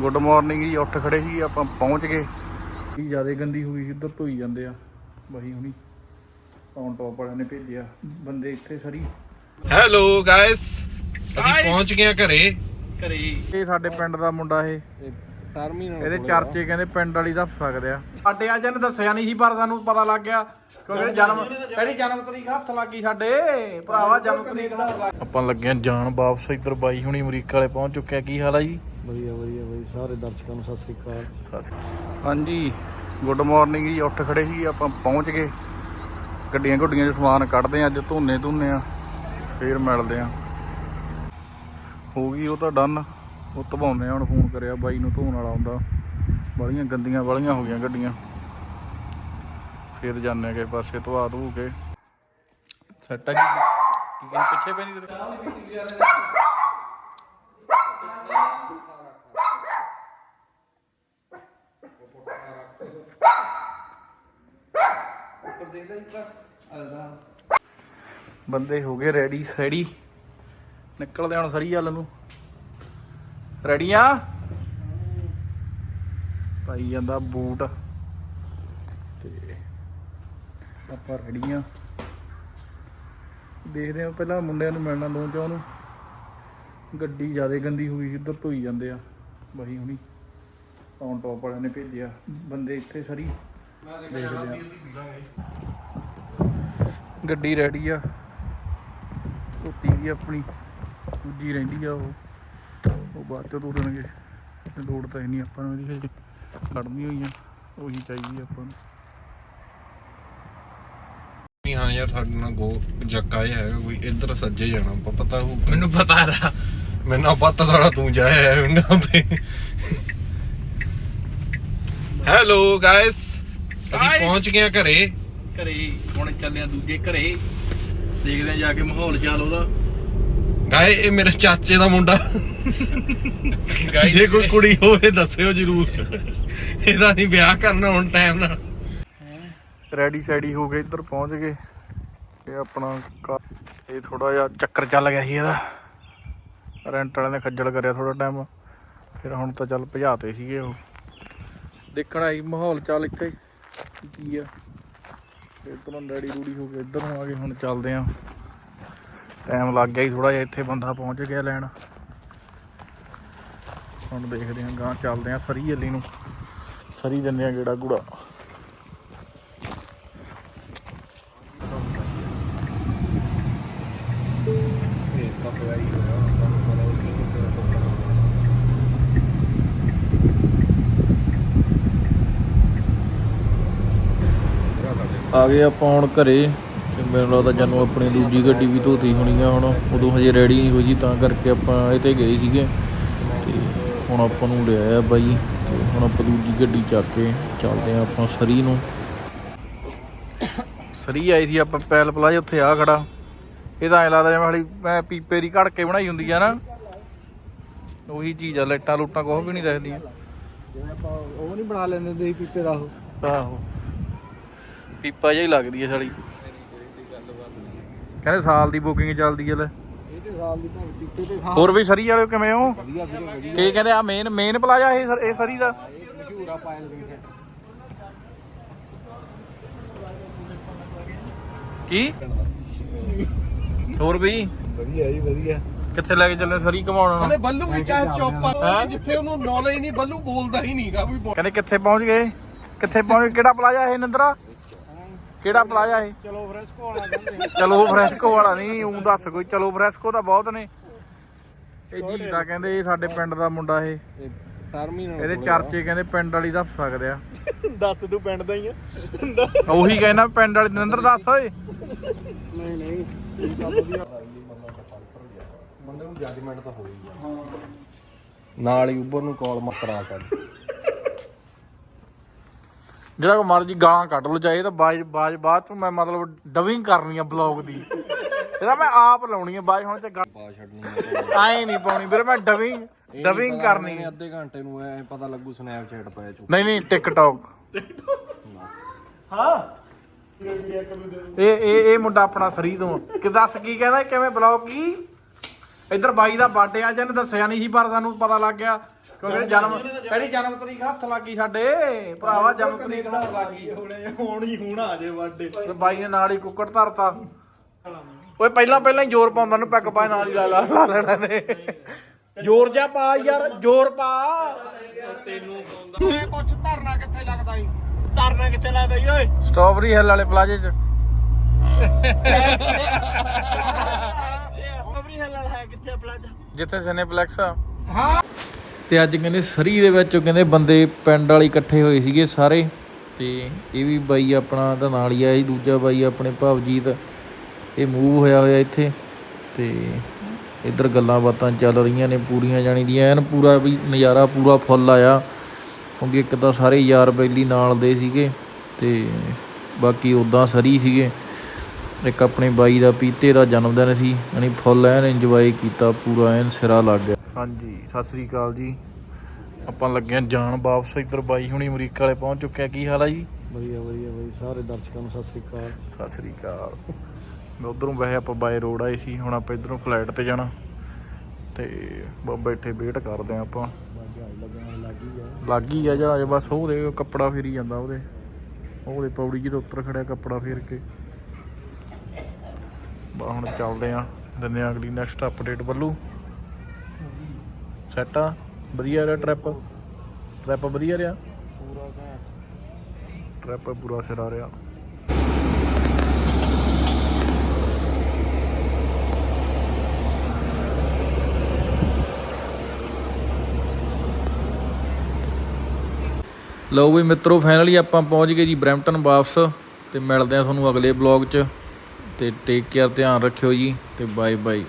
Good morning ਜੀ ਉੱਠ ਖੜੇ ਸੀ ਆਪਾਂ ਪਹੁੰਚ ਗਏ। ਕੀ ਜ਼ਿਆਦਾ ਗੰਦੀ ਹੋਈ ਸੀ, ਇੱਧਰ ਧੋਈ ਜਾਂਦੇ ਆ। ਬਹੀ ਹੁਣੀ ਔਨ ਟੌਪ ਵਾਲਿਆਂ ਨੇ ਭੇਜਿਆ ਬੰਦੇ ਇੱਥੇ ਸਰੀ ਹੈਲੋ ਗਾਇਸ ਅਸੀਂ ਪਹੁੰਚ ਗਏ ਹਾਂ ਘਰੇ। ਘਰੇ। ਇਹ ਸਾਡੇ ਪਿੰਡ ਦਾ ਮੁੰਡਾ ਇਹ। ਟਰਮੀਨਲ ਇਹਦੇ ਚਰਚੇ ਕਹਿੰਦੇ ਪਿੰਡ ਵਾਲੀ ਦੱਸ ਸਕਦੇ ਆ ਸਾਡੇ ਅੱਜ ਇਹਨੇ ਦੱਸਿਆ ਨਹੀਂ ਸੀ ਪਰ ਸਾਨੂੰ ਪਤਾ ਲੱਗ ਗਿਆ। ਕਿਉਂਕਿ ਜਨਮ ਕਿਹੜੀ ਜਨਮ ਤਰੀਕ ਹੱਥ ਲੱਗੀ ਸਾਡੇ। ਭਰਾਵਾ ਜਨਮ ਤਰੀਕ ਆਪਾਂ ਲੱਗੇ ਆ ਜਾਣ ਵਾਪਸ ਇੱਧਰ ਬਾਈ ਹੁਣੀ ਅਮਰੀਕਾ ਵਾਲੇ ਪਹੁੰਚ ਚੁੱਕੇ ਆ ਕੀ ਹਾਲ ਆ ਜੀ? ਵਧੀਆ ਵਧੀਆ ਬਾਈ ਸਾਰੇ ਦਰਸ਼ਕਾਂ ਨੂੰ ਸਤਿ ਸ੍ਰੀ ਅਕਾਲ। ਹਾਂਜੀ, ਗੁੱਡ ਮਾਰਨਿੰਗ ਜੀ। ਉੱਠ ਖੜੇ ਸੀ, ਆਪਾਂ ਪਹੁੰਚ ਗਏ। ਗੱਡੀਆਂ ਗੁੱਡੀਆਂ 'ਚ ਸਮਾਨ ਕੱਢਦੇ ਆ, ਅੱਜ ਧੋਨੇ ਧੁੰਨੇ ਆ, ਫੇਰ ਮਿਲਦੇ ਆ। ਹੋ ਗਈ ਉਹ ਤਾਂ ਡਨ ਉਹ ਧਵਾਉਂਦੇ ਆ ਹੁਣ ਫੋਨ ਕਰਿਆ, ਬਾਈ ਨੂੰ ਧੋਣ ਵਾਲਾ ਹੁੰਦਾ। ਬੜੀਆਂ ਗੰਦੀਆਂ ਵਾਲੀਆਂ ਹੋ ਗਈਆਂ ਗੱਡੀਆਂ। ਫੇਰ ਜਾਂਦੇ ਆ ਕਿਸੇ ਪਾਸੇ, ਧਵਾ ਧੂ ਕੇ। ਸੈੱਟ ਆ ਕੀ ਕੀ ਕਹਿੰਦੇ ਪਿੱਛੇ ਪੈਣੀ ਤੇਰੇ ਬੰਦੇ ਹੋ ਗਏ ਰੈਡੀ ਸੈੜੀ। ਨਿਕਲਦੇ ਹੁਣ ਸਰੀ ਵੱਲ ਨੂੰ। ਰੈਡੀ ਆ ਪਾਈ ਜਾਂਦਾ ਬੂਟ। ਤੇ ਆਪਾਂ ਰੈਡੀ ਆ ਦੇਖਦੇ ਆ ਪਹਿਲਾਂ ਮੁੰਡਿਆਂ ਨੂੰ ਮਿਲਣਾ ਦੋ ਚਾਹ ਨੂੰ। ਗੱਡੀ ਜ਼ਿਆਦਾ ਗੰਦੀ ਹੋਈ ਸੀ, ਇੱਧਰ ਧੋਈ ਜਾਂਦੇ ਆ। ਬਹੀ ਹੁਣੀ। ਔਨ ਟੌਪ ਵਾਲਿਆਂ ਨੇ ਭੇਜਿਆ। ਬੰਦੇ ਇੱਥੇ ਸਰੀ ਦੇਖਦੇ ਆ। ਗੱਡੀ ਰੈਡੀ ਆ। ਧੋਤੀ ਵੀ ਆਪਣੀ। ਦੂਜੀ ਰਹਿੰਦੀ ਆ ਉਹ। ਉਹ ਬਾਅਦ ਚ ਧੋ ਦੇਣਗੇ। ਤੇ ਲੋੜ ਤਾਂ ਹੈ ਨਹੀਂ ਆਪਾਂ ਨੂੰ ਇਹਦੀ ਹਜੇ ਕੱਢਣੀ ਹੋਈ ਆ ਉਹੀ ਚਾਹੀਦੀ ਆ ਆਪਾਂ ਨੂੰ। ਨਹੀਂ ਹਾਂ ਯਾਰ ਸਾਡੇ ਨਾਲ ਗੋ ਜੱਕਾ ਜਿਹਾ ਹੈਗਾ। ਕੋਈ ਇੱਧਰ ਸੱਜੇ ਜਾਣਾ। ਆਪਾਂ ਪਤਾ ਹੋ ਮੈਨੂੰ ਪਤਾ ਦਾ ਮੈਨੂੰ ਪਤਾ ਸਾਰਾ ਤੂੰ ਜਾਇਆ ਹੈ। ਉਹਨਾਂ ਤੇ ਹੈਲੋ ਗਾਇਸ ਅਸੀਂ! ਪਹੁੰਚ ਗਏ ਹਾਂ ਘਰੇ। ਘਰੇ ਹੁਣ ਚੱਲੇ ਆ ਦੂਜੇ ਘਰੇ ਦੇਖਦੇ ਆ ਜਾ ਕੇ ਮਾਹੌਲ ਚਾਲ ਉਹਦਾ। ਗਾਏ ਇਹ ਮੇਰੇ ਚਾਚੇ ਦਾ ਮੁੰਡਾ। ਜੇ ਕੋਈ ਕੁੜੀ ਹੋਵੇ ਦੱਸਿਓ ਜਰੂਰ। ਇਹਦਾ ਨਹੀਂ ਵਿਆਹ ਕਰਨਾ ਹੁਣ ਟਾਈਮ ਨਾਲ। ਰੈਡੀ ਸੈਡੀ ਹੋ ਗਏ ਇੱਧਰ ਪਹੁੰਚ ਗਏ। ਇਹ ਆਪਣਾ ਇਹ ਥੋੜਾ ਜਿਹਾ ਚੱਕਰ ਚੱਲ ਗਿਆ ਸੀ ਇਹਦਾ। ਰੈਂਟ ਵਾਲਿਆਂ ਨੇ ਖੱਜਲ ਕਰਿਆ ਥੋੜਾ ਟਾਈਮ ਫਿਰ ਹੁਣ ਤਾਂ ਚੱਲ ਭਜਾਤੇ ਸੀਗੇ ਉਹ। ਦੇਖਣ ਆਈ ਮਾਹੌਲ ਚਾਲ ਇੱਥੇ। ਕੀ ਆ? ਇਧਰੋਂ ਡੈਡੀ ਰੂਡੀ ਹੋ ਗਏ, ਇੱਧਰ ਆ ਗਏ, ਹੁਣ ਚੱਲਦੇ ਆ। ਟਾਈਮ ਲੱਗ ਗਿਆ ਹੀ ਥੋੜਾ ਜਿਹਾ, ਇੱਥੇ ਬੰਦਾ ਪਹੁੰਚ ਗਿਆ ਲੈਣ। ਹੁਣ ਦੇਖਦੇ ਆ ਗਾਂ ਚੱਲਦੇ ਆ ਸਰੀ ਹੱਲੀ ਨੂੰ। ਸਰੀ ਦਿੰਦੇ ਆ ਗੇੜਾ ਗੂੜਾ ਆ ਗਏ ਆਪਾਂ ਹੁਣ ਘਰੇ ਤੇ ਮੈਨੂੰ ਲੱਗਦਾ ਜਾਨੂੰ ਆਪਣੀ ਦੂਜੀ ਗੱਡੀ ਵੀ ਧੋਤੀ ਹੋਣੀ ਆ ਹੁਣ। ਉਦੋਂ ਹਜੇ ਰੈਡੀ ਨਹੀਂ ਹੋਈ ਜੀ ਤਾਂ ਕਰਕੇ ਆਪਾਂ ਇਹ ਤੇ ਗਏ ਸੀਗੇ। ਤੇ ਹੁਣ ਆਪਾਂ ਨੂੰ ਲਿਆਇਆ ਬਾਈ। ਤੇ ਹੁਣ ਆਪਾਂ ਦੂਜੀ ਗੱਡੀ ਚੱਕ ਕੇ ਚੱਲਦੇ ਆ ਆਪਾਂ ਸਰੀ ਨੂੰ। ਸਰੀ ਆਈ ਸੀ ਆਪਾਂ ਪੈਲ ਪਲਾਜ ਉੱਥੇ ਆ ਖੜਾ। ਇਹ ਤਾਂ ਐ ਲੱਗਦਾ ਜਿਵੇਂ ਹਲੀ ਮੈਂ ਪੀਪੇ ਦੀ ਘੜ ਕੇ ਬਣਾਈ ਹੁੰਦੀ ਆ ਨਾ। ਉਹੀ ਚੀਜ਼ ਆ ਲਾਈਟਾਂ ਲੂਟਾਂ ਕੁਛ ਵੀ ਨਹੀਂ ਦਿਖਦੀਆਂ। ਜਿਵੇਂ ਆਪਾਂ ਉਹ ਨਹੀਂ ਬਣਾ ਲੈਂਦੇ ਹੁੰਦੇ ਸੀ ਪੀਪੇ ਦਾ ਉਹ। ਆਹੋ। ਪੀਪਾ ਜਿਹਾ ਹੀ ਲੱਗਦੀ ਹੈ ਸਾਲੀ। ਕਹਿੰਦੇ ਸਾਲ ਦੀ ਬੁਕਿੰਗ ਚੱਲਦੀ ਹੈ ਲੈ। ਇਹ ਤੇ ਸਾਲ ਦੀ ਤਾਂ ਪੀਪੇ ਤੇ ਸਾਲ ਹੋਰ ਵੀ ਸਰੀ ਵਾਲੇ ਕਿਵੇਂ ਹੋ? ਵਧੀਆ ਵੀਰੇ ਵਧੀਆ ਕੀ ਕਹਿੰਦੇ ਆ ਮੇਨ ਮੇਨ ਪਲਾਜ਼ਾ ਇਹ ਸਰ- ਇਹ ਸਰੀ ਦਾ? ਇਹ ਮਸ਼ਹੂਰ ਆ ਪਾਇਲ ਵੀ ਹੈ ਕੀ? ਹੋਰ ਵੀ? ਵਧੀਆ ਜੀ ਵਧੀਆ। ਕਿੱਥੇ ਲੈ ਕੇ ਚੱਲੇ ਸਰੀ ਘਮਾਉਣ? ਹਲੇ ਬੱਲੂ ਵੀ ਚਾਹੇ ਚੁੱਪ ਜਿੱਥੇ ਉਹਨੂੰ ਨੌਲੇਜ ਨਹੀਂ ਬੱਲੂ ਬੋਲਦਾ ਹੀ ਨਹੀਂਗਾ ਬੋਲ- ਕਹਿੰਦੇ ਕਿੱਥੇ ਪਹੁੰਚ ਗਏ? ਕਿੱਥੇ ਪਹੁੰਚ ਗਏ? ਕਿਹੜਾ ਪਲਾਜ਼ਾ ਇਹ ਨੰਦਰਾ? ਕਿਹੜਾ ਪਲਾਜ਼ਾ ਇਹ? ਚਲੋ ਫਰੈਸਕੋ ਵਾਲਾ ਕਹਿੰਦੇ ਚਲੋ ਫਰੈਸਕੋ ਵਾਲਾ ਨਹੀਂ ਉਹ ਦੱਸ ਕੋਈ। ਚਲੋ ਫਰੈਸਕੋ ਤਾਂ ਬਹੁਤ ਨੇ। ਇਹ ਜੀ ਦਾ ਕਹਿੰਦੇ ਇਹ ਸਾਡੇ ਪਿੰਡ ਦਾ ਮੁੰਡਾ ਇਹ। ਟਰਮੀਨਲ ਇਹਦੇ ਚਰਚੇ ਕਹਿੰਦੇ ਪਿੰਡ ਵਾਲੀ ਦੱਸ ਸਕਦੇ ਆ। ਦੱਸ ਤੂੰ ਪਿੰਡ ਦਾ ਹੀ ਆ। ਉਹੀ ਕਹਿੰਦਾ ਪਿੰਡ ਵਾਲੀ ਨਰਿੰਦਰ ਦੱਸ ਓਏ। ਨਹੀਂ ਨਹੀਂ। ਇਹ ਤਾਂ ਵਧੀਆ। ਬੰਦੇ ਨੂੰ ਜੱਜਮੈਂਟ ਤਾਂ ਹੋਈ ਆ ਨਾਲ ਹੀ ਉਬਰ ਨੂੰ ਕਾਲ ਮਕਰਾ ਕਰ ਜਿਹੜਾ ਕੋ ਮਰਜ਼ੀ ਗਾਲਾਂ ਕੱਢ ਲੋ ਚਾਹੇ ਤਾਂ ਬਾਜ ਬਾਜ ਬਾਅਦ ਚ ਮੈਂ ਮਤਲਬ ਡਬਿੰਗ ਕਰਨੀ ਆ ਬਲੌਗ ਦੀ। ਇਹਦਾ ਮੈਂ ਆਪ ਲਾਉਣੀ ਆ ਬਾਜ ਹੁਣ ਤੇ ਪਾ ਛੱਡਣੀ ਆਏ ਨਹੀਂ ਪਾਉਣੀ ਵੀਰੇ ਮੈਂ ਡਬਿੰਗ ਡਬਿੰਗ ਕਰਨੀ। ਆ। ਅੱਧੇ ਘੰਟੇ ਨੂੰ ਐ ਪਤਾ ਲੱਗੂ ਸਨੈਪਚੈਟ ਪਾਇਆ ਚੁ ਨਹੀਂ ਨਹੀਂ ਟਿਕਟੌਕ ਹਾਂ। ਇਹ ਇਹ ਇਹ ਮੁੰਡਾ ਆਪਣਾ ਸਰੀ ਤੋਂ। ਆ। ਕਿ ਦੱਸ ਕੀ ਕਹਿੰਦਾ ਕਿਵੇਂ ਬਲੌਗ ਕੀ? ਇੱਧਰ ਬਾਈ ਦਾ ਬਰਥਡੇ ਅੱਜ ਇਹਨੇ ਦੱਸਿਆ ਨਹੀਂ ਸੀ ਪਰ ਸਾਨੂੰ ਪਤਾ ਲੱਗ ਗਿਆ। ਕਿਉਂਕਿ ਜਨਮ ਪਹਿਲੀ ਜਨਮ ਤਰੀਕ ਹੱਥ ਲੱਗੀ ਸਾਡੇ। ਭਰਾਵਾ ਜਨਮ ਤਰੀਕ ਹੱਥ ਲੱਗੀ ਹੁਣੇ ਹੁਣ ਹੀ ਹੁਣ ਆ ਜੇ ਬਰਥਡੇ ਤੇ ਬਾਈ ਨੇ ਨਾਲ ਹੀ ਕੁੱਕੜ ਧਰਤਾ। ਓਏ ਪਹਿਲਾਂ ਪਹਿਲਾਂ ਹੀ ਜ਼ੋਰ ਪਾਉਂਦਾ ਨੂੰ ਪੈਗ ਪਾ ਨਾਲ ਹੀ ਲਾ ਲਾ ਲਾ ਲੈਣਾ ਨੇ। ਜ਼ੋਰ ਜਾ ਪਾ ਯਾਰ ਜ਼ੋਰ ਪਾ। ਪੁੱਛ ਧਰਨਾ ਕਿੱਥੇ ਲੱਗਦਾ ਈ? ਧਰਨਾ ਕਿੱਥੇ ਲੱਗਦਾ ਈ ਓਏ? ਸਟ੍ਰਾਬਰੀ ਹਿੱਲ ਵਾਲੇ ਪਲਾਜੇ 'ਚ। ਅਬਰੀ ਹਲਲ ਹੈ ਕਿੱਥੇ ਪਲਾਜਾ? ਜਿੱਥੇ ਸਿਨੇਪਲੈਕਸ ਆ। ਹਾਂ। ਤੇ ਅੱਜ ਕਹਿੰਦੇ ਸਰੀ ਦੇ ਵਿੱਚ ਕਹਿੰਦੇ ਬੰਦੇ ਪਿੰਡ ਵਾਲੇ ਇਕੱਠੇ ਹੋਏ ਸੀਗੇ ਸਾਰੇ। ਤੇ ਇਹ ਵੀ ਬਾਈ ਆਪਣਾ ਤਾਂ ਨਾਲ ਹੀ ਆ ਜੀ ਦੂਜਾ ਬਾਈ ਆਪਣੇ ਭਾਵਜੀਤ। ਇਹ ਮੂਵ ਹੋਇਆ ਹੋਇਆ ਇੱਥੇ। ਤੇ ਇੱਧਰ ਗੱਲਾਂ ਬਾਤਾਂ ਚੱਲ ਰਹੀਆਂ ਨੇ ਪੂਰੀਆਂ ਜਾਣੀ ਦੀਆਂ। ਐਨ ਪੂਰਾ ਵੀ ਨਜ਼ਾਰਾ ਪੂਰਾ ਫੁੱਲ ਆਇਆ, ਕਿਉਂਕਿ ਇੱਕ ਤਾਂ ਸਾਰੇ ਯਾਰ ਬੈਲੀ ਨਾਲ ਦੇ ਸੀਗੇ ਤੇ ਬਾਕੀ ਉਦਾਂ ਸਰੀ ਸੀਗੇ। ਇੱਕ ਆਪਣੇ ਬਾਈ ਦਾ ਪੀਤੇ ਦਾ ਜਨਮ ਦਿਨ ਸੀ ਯਾਨੀ ਫੁੱਲ ਐਨ ਇੰਜੋਏ ਕੀਤਾ ਪੂਰਾ ਐਨ ਸਿਰਾ ਲੱਗ ਗਿਆ। ਹਾਂਜੀ ਸਤਿ ਸ੍ਰੀ ਅਕਾਲ ਜੀ। ਆਪਾਂ ਲੱਗੇ ਆਂ ਜਾਣ ਵਾਪਸ ਇੱਧਰ ਬਾਈ ਹੁਣੀ ਅਮਰੀਕਾ ਵਾਲੇ ਪਹੁੰਚ ਚੁੱਕੇ ਆ ਕੀ ਹਾਲ ਆ ਜੀ? ਵਧੀਆ ਵਧੀਆ ਬਾਈ ਸਾਰੇ ਦਰਸ਼ਕਾਂ ਨੂੰ ਸਤਿ ਸ੍ਰੀ ਅਕਾਲ। ਸਤਿ ਸ੍ਰੀ ਅਕਾਲ। ਮੈਂ ਉਧਰੋਂ ਵੈਸੇ ਆਪਾਂ ਬਾਏ ਰੋਡ ਆਏ ਸੀ ਹੁਣ ਆਪਾਂ ਇਧਰੋਂ ਫਲਾਈਟ ਤੇ ਜਾਣਾ। ਤੇ ਬ- ਬੈਠੇ ਵੇਟ ਕਰਦੇ ਆ ਆਪਾਂ। ਲੱਗੀ ਆ। ਲੱਗ ਹੀ ਆ ਜਹਾਜ਼ ਬਸ ਉਹਦੇ ਕੱਪੜਾ ਫੇਰੀ ਜਾਂਦਾ ਉਹਦੇ। ਉਹਦੇ ਪੌੜੀ ਜਿਹਦੇ ਉੱਤਰ ਖੜਿਆ ਕੱਪੜਾ ਫੇਰ ਕੇ। ਬਾ ਹੁਣ ਚੱਲਦੇ ਆ। ਦਿੰਦੇ ਆ ਅਗਲੀ ਨੈਕਸਟ ਅਪਡੇਟ ਵੱਲੂ। ਸੈਟ ਆ। ਵਧੀਆ ਰਿਹਾ ਟ੍ਰਿਪ ਟ੍ਰਿਪ ਵਧੀਆ ਰਿਹਾ? ਪੂਰਾ ਘੈਂਟ। ਟ੍ਰਿਪ ਪੂਰਾ ਸਿਰਾ ਰਿਹਾ। ਲਓ ਵੀ ਮਿੱਤਰੋ ਫਾਈਨਲੀ ਆਪਾਂ ਪਹੁੰਚ ਗਏ ਜੀ ਬਰੈਂਪਟਨ ਵਾਪਸ ਤੇ ਮਿਲਦੇ ਆ ਤੁਹਾਨੂੰ ਅਗਲੇ ਬਲੌਗ 'ਚ। ਤੇ ਟੇਕ ਕੇਅਰ ਧਿਆਨ ਰੱਖਿਓ ਜੀ ਤੇ ਬਾਏ ਬਾਏ